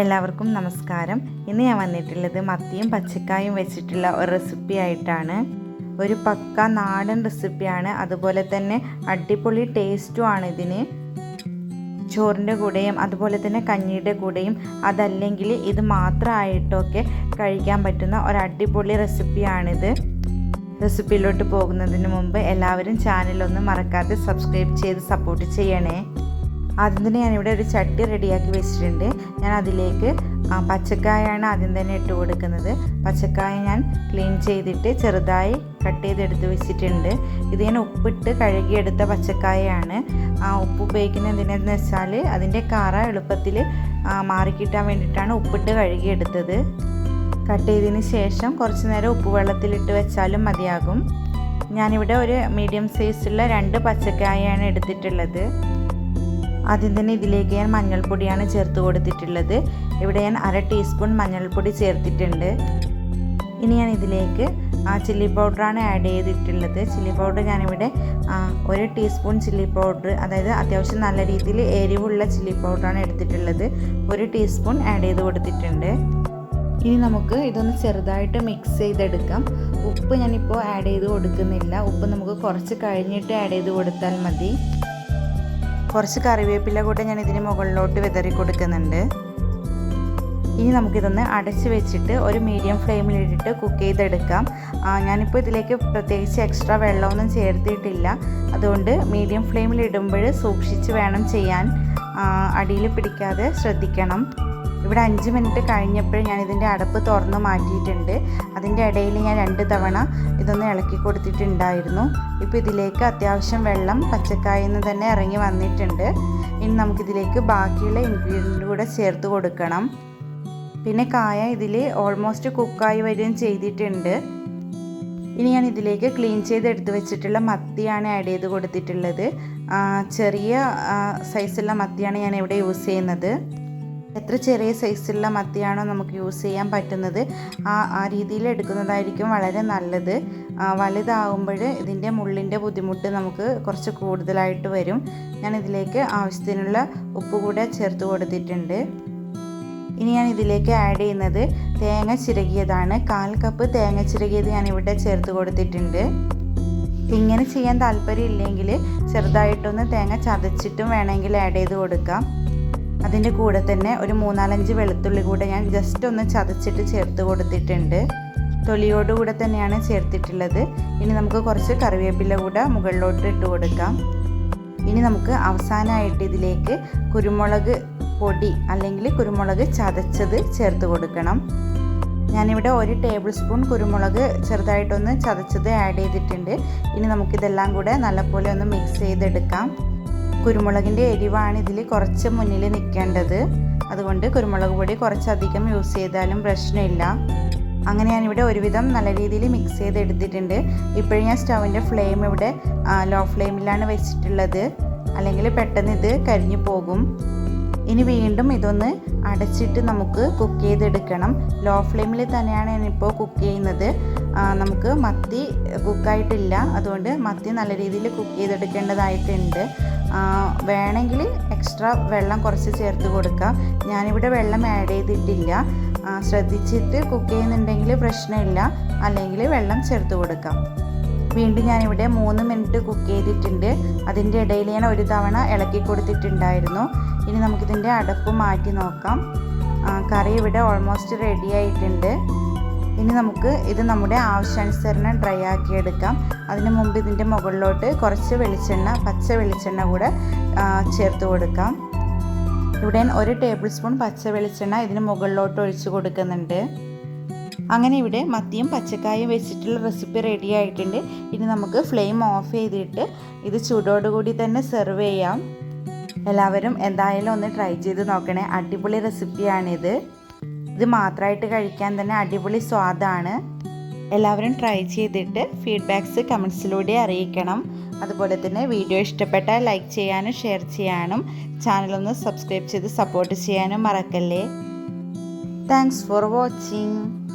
എല്ലാവർക്കും നമസ്കാരം. ഇന്ന് ഞാൻ വന്നിട്ടുള്ളത് മത്തിയും പച്ചക്കായും വെച്ചിട്ടുള്ള ഒരു റെസിപ്പി ആയിട്ടാണ്. ഒരു പക്ക നാടൻ റെസിപ്പിയാണ് അതുപോലെ തന്നെ അടിപൊളി ടേസ്റ്റും ആണ് ഇതിന്. ചോറിന്റെ കൂടെയും അതുപോലെ തന്നെ കഞ്ഞിയുടെ കൂടെയും അതല്ലെങ്കിൽ ഇത് മാത്രമായിട്ടൊക്കെ കഴിക്കാൻ പറ്റുന്ന ഒരു അടിപൊളി റെസിപ്പിയാണിത് റെസിപ്പിയിലോട്ട് പോകുന്നതിന് മുമ്പ് എല്ലാവരും ചാനലൊന്നും മറക്കാതെ സബ്സ്ക്രൈബ് ചെയ്ത് സപ്പോർട്ട് ചെയ്യണേ. ആദ്യം തന്നെ ഇവിടെ ഒരു ചട്ടി റെഡിയാക്കി വെച്ചിട്ടുണ്ട്. ഞാൻ അതിലേക്ക് പച്ചക്കായാണ് ആദ്യം തന്നെ ഇട്ട് കൊടുക്കുന്നത്. പച്ചക്കായ ഞാൻ ക്ലീൻ ചെയ്തിട്ട് ചെറുതായി കട്ട് ചെയ്തെടുത്ത് വെച്ചിട്ടുണ്ട്. ഇത് ഞാൻ ഉപ്പിട്ട് കഴുകിയെടുത്ത പച്ചക്കായയാണ്. ആ ഉപ്പ് ഉപയോഗിക്കുന്നത് എന്തിനാന്ന് വെച്ചാൽ അതിന്റെ കറ എളുപ്പത്തിൽ മാറിക്കിട്ടാൻ വേണ്ടിയിട്ടാണ് ഉപ്പിട്ട് കഴുകിയെടുത്തത്. കട്ട് ചെയ്തതിന് ശേഷം കുറച്ച് നേരം ഉപ്പ് വെള്ളത്തിലിട്ട് വെച്ചാലും മതിയാകും. ഞാനിവിടെ ഒരു മീഡിയം സൈസുള്ള രണ്ട് പച്ചക്കായാണ് എടുത്തിട്ടുള്ളത്. ആദ്യം തന്നെ ഇതിലേക്ക് ഞാൻ മഞ്ഞൾപ്പൊടിയാണ് ചേർത്ത് കൊടുത്തിട്ടുള്ളത്. ഇവിടെ ഞാൻ അര ടീസ്പൂൺ മഞ്ഞൾപ്പൊടി ചേർത്തിട്ടുണ്ട്. ഇനി ഞാൻ ഇതിലേക്ക് ആ ചില്ലി പൗഡറാണ് ആഡ് ചെയ്തിട്ടുള്ളത്. ചില്ലി പൗഡർ ഞാനിവിടെ ഒരു ടീസ്പൂൺ ചില്ലി പൗഡർ അതായത് അത്യാവശ്യം നല്ല രീതിയിൽ എരിവുള്ള ചില്ലി പൗഡറാണ് എടുത്തിട്ടുള്ളത്. ഒരു ടീസ്പൂൺ ആഡ് ചെയ്ത് കൊടുത്തിട്ടുണ്ട്. ഇനി നമുക്ക് ഇതൊന്ന് ചെറുതായിട്ട് മിക്സ് ചെയ്തെടുക്കാം. ഉപ്പ് ഞാനിപ്പോൾ ആഡ് ചെയ്ത് കൊടുക്കുന്നില്ല. ഉപ്പ് നമുക്ക് കുറച്ച് കഴിഞ്ഞിട്ട് ആഡ് ചെയ്ത് കൊടുത്താൽ മതി. കുറച്ച് കറിവേപ്പില കൂടെ ഞാൻ ഇതിന് മുകളിലോട്ട് വിതറി കൊടുക്കുന്നുണ്ട്. ഇനി നമുക്കിതൊന്ന് അടച്ച് വെച്ചിട്ട് ഒരു മീഡിയം ഫ്ലെയിമിലിട്ടിട്ട് കുക്ക് ചെയ്തെടുക്കാം. ഞാനിപ്പോൾ ഇതിലേക്ക് പ്രത്യേകിച്ച് എക്സ്ട്രാ വെള്ളമൊന്നും ചേർത്തിട്ടില്ല. അതുകൊണ്ട് മീഡിയം ഫ്ലെയിമിൽ ഇടുമ്പോൾ സൂക്ഷിച്ച് വേണം ചെയ്യാൻ. അടിയിൽ പിടിക്കാതെ ശ്രദ്ധിക്കണം. ഇവിടെ അഞ്ച് മിനിറ്റ് കഴിഞ്ഞപ്പോൾ ഞാൻ ഇതിന്റെ അടപ്പ് തുറന്ന് മാറ്റിയിട്ടുണ്ട്. അതിന്റെ ഇടയിൽ ഞാൻ രണ്ട് തവണ ഇതൊന്ന് ഇളക്കി കൊടുത്തിട്ടുണ്ടായിരുന്നു. ഇപ്പോൾ ഇതിലേക്ക് അത്യാവശ്യം വെള്ളം പച്ചക്കായിൽ നിന്ന് തന്നെ ഇറങ്ങി വന്നിട്ടുണ്ട്. ഇനി നമുക്കിതിലേക്ക് ബാക്കിയുള്ള ഇൻഗ്രീഡിയന്റ് കൂടെ ചേർത്ത് കൊടുക്കണം. പിന്നെ കായ ഇതിൽ ഓൾമോസ്റ്റ് കുക്കായി വരികയും ചെയ്തിട്ടുണ്ട്. ഇനി ഞാൻ ഇതിലേക്ക് ക്ലീൻ ചെയ്ത് എടുത്ത് വെച്ചിട്ടുള്ള മത്തിയാണ് ആഡ് ചെയ്ത് കൊടുത്തിട്ടുള്ളത്. ചെറിയ സൈസുള്ള മത്തിയാണ് ഞാൻ ഇവിടെ യൂസ് ചെയ്യുന്നത്. എത്ര ചെറിയ സൈസുള്ള മത്തിയാണോ നമുക്ക് യൂസ് ചെയ്യാൻ പറ്റുന്നത് ആ ആ രീതിയിൽ എടുക്കുന്നതായിരിക്കും വളരെ നല്ലത്. വലുതാകുമ്പോൾ ഇതിന്റെ മുള്ളിന്റെ ബുദ്ധിമുട്ട് നമുക്ക് കുറച്ച് കൂടുതലായിട്ട് വരും. ഞാൻ ഇതിലേക്ക് ആവശ്യത്തിനുള്ള ഉപ്പ് കൂടെ ചേർത്ത് കൊടുത്തിട്ടുണ്ട്. ഇനി ഞാൻ ഇതിലേക്ക് ആഡ് ചെയ്യുന്നത് തേങ്ങ ചിരകിയതാണ്. കാൽ കപ്പ് തേങ്ങ ചിരകിയത് ഞാൻ ഇവിടെ ചേർത്ത് കൊടുത്തിട്ടുണ്ട്. ഇങ്ങനെ ചെയ്യാൻ താല്പര്യം ഇല്ലെങ്കിൽ ചെറുതായിട്ടൊന്ന് തേങ്ങ ചതച്ചിട്ടും വേണമെങ്കിൽ ആഡ് ചെയ്ത് കൊടുക്കാം. അതിന്റെ കൂടെ തന്നെ ഒരു മൂന്നാലഞ്ച് വെളുത്തുള്ളി കൂടെ ഞാൻ ജസ്റ്റ് ഒന്ന് ചതച്ചിട്ട് ചേർത്ത് കൊടുത്തിട്ടുണ്ട്. തൊലിയോടുകൂടെ തന്നെയാണ് ചേർത്തിട്ടുള്ളത്. ഇനി നമുക്ക് കുറച്ച് കറിവേപ്പില കൂടെ മുകളിലോട്ട് ഇട്ട് കൊടുക്കാം. ഇനി നമുക്ക് അവസാനമായിട്ട് ഇതിലേക്ക് കുരുമുളക് പൊടി അല്ലെങ്കിൽ കുരുമുളക് ചതച്ചത് ചേർത്ത് കൊടുക്കണം. ഞാനിവിടെ ഒരു ടേബിൾ സ്പൂൺ കുരുമുളക് ചെറുതായിട്ടൊന്ന് ചതച്ചത് ആഡ് ചെയ്തിട്ടുണ്ട്. ഇനി നമുക്കിതെല്ലാം കൂടെ നല്ലപോലെ ഒന്ന് മിക്സ് ചെയ്തെടുക്കാം. കുരുമുളകിന്റെ എരിവാണ് ഇതിൽ കുറച്ച് മുന്നിൽ നിൽക്കേണ്ടത്. അതുകൊണ്ട് കുരുമുളക് പൊടി കുറച്ചധികം യൂസ് ചെയ്താലും പ്രശ്നമില്ല. അങ്ങനെ ഞാനിവിടെ ഒരുവിധം നല്ല രീതിയിൽ മിക്സ് ചെയ്തെടുത്തിട്ടുണ്ട്. ഇപ്പോഴും ഞാൻ സ്റ്റൗവിന്റെ ഫ്ലെയിം ഇവിടെ ലോ ഫ്ലെയിമിലാണ് വെച്ചിട്ടുള്ളത്. അല്ലെങ്കിൽ പെട്ടെന്ന് ഇത് കരിഞ്ഞു പോകും. ഇനി വീണ്ടും ഇതൊന്ന് അടച്ചിട്ട് നമുക്ക് കുക്ക് ചെയ്തെടുക്കണം. ലോ ഫ്ലെയിമിൽ തന്നെയാണ് ഞാനിപ്പോൾ കുക്ക് ചെയ്യുന്നത്. നമുക്ക് മത്തി കുക്കായിട്ടില്ല അതുകൊണ്ട് മത്തി നല്ല രീതിയിൽ കുക്ക് ചെയ്തെടുക്കേണ്ടതായിട്ടുണ്ട്. വേണമെങ്കിൽ എക്സ്ട്രാ വെള്ളം കുറച്ച് ചേർത്ത് കൊടുക്കാം. ഞാനിവിടെ വെള്ളം ആഡ് ചെയ്തിട്ടില്ല. ശ്രദ്ധിച്ചിട്ട് കുക്ക് ചെയ്യുന്നുണ്ടെങ്കിൽ പ്രശ്നമില്ല. അല്ലെങ്കിൽ വെള്ളം ചേർത്ത് കൊടുക്കാം. വീണ്ടും ഞാനിവിടെ മൂന്ന് മിനിറ്റ് കുക്ക് ചെയ്തിട്ടുണ്ട്. അതിന്റെ ഇടയിൽ ഞാൻ ഒരു തവണ ഇളക്കി കൊടുത്തിട്ടുണ്ടായിരുന്നു. ഇനി നമുക്കിതിന്റെ അടപ്പ് മാറ്റി നോക്കാം. കറി ഇവിടെ ഓൾമോസ്റ്റ് റെഡി ആയിട്ടുണ്ട്. ഇനി നമുക്ക് ഇത് നമ്മുടെ ആവശ്യാനുസരണം ഡ്രൈ ആക്കി എടുക്കാം. അതിന് മുമ്പ് ഇതിന്റെ മുകളിലോട്ട് കുറച്ച് വെളിച്ചെണ്ണ പച്ച വെളിച്ചെണ്ണ കൂടെ ചേർത്ത് കൊടുക്കാം. ഇവിടെ ഒരു ടേബിൾ സ്പൂൺ പച്ച വെളിച്ചെണ്ണ ഇതിന് മുകളിലോട്ട് ഒഴിച്ച് കൊടുക്കുന്നുണ്ട്. അങ്ങനെ ഇവിടെ മത്തിയും പച്ചക്കായും വെച്ചിട്ടുള്ള റെസിപ്പി റെഡി ആയിട്ടുണ്ട്. ഇനി നമുക്ക് ഫ്ലെയിം ഓഫ് ചെയ്തിട്ട് ഇത് ചൂടോടുകൂടി തന്നെ സെർവ് ചെയ്യാം. എല്ലാവരും എന്തായാലും ഒന്ന് ട്രൈ ചെയ്ത് നോക്കണേ. അടിപൊളി റെസിപ്പിയാണിത് ഇത് മാത്രമായിട്ട് കഴിക്കാൻ തന്നെ അടിപൊളി സ്വാദാണ്. എല്ലാവരും ട്രൈ ചെയ്തിട്ട് ഫീഡ്ബാക്ക്സ് കമൻസിലൂടെ അറിയിക്കണം. അതുപോലെ തന്നെ വീഡിയോ ഇഷ്ടപ്പെട്ടാൽ ലൈക്ക് ചെയ്യാനും ഷെയർ ചെയ്യാനും ചാനലൊന്ന് സബ്സ്ക്രൈബ് ചെയ്ത് സപ്പോർട്ട് ചെയ്യാനും മറക്കല്ലേ. Thanks for watching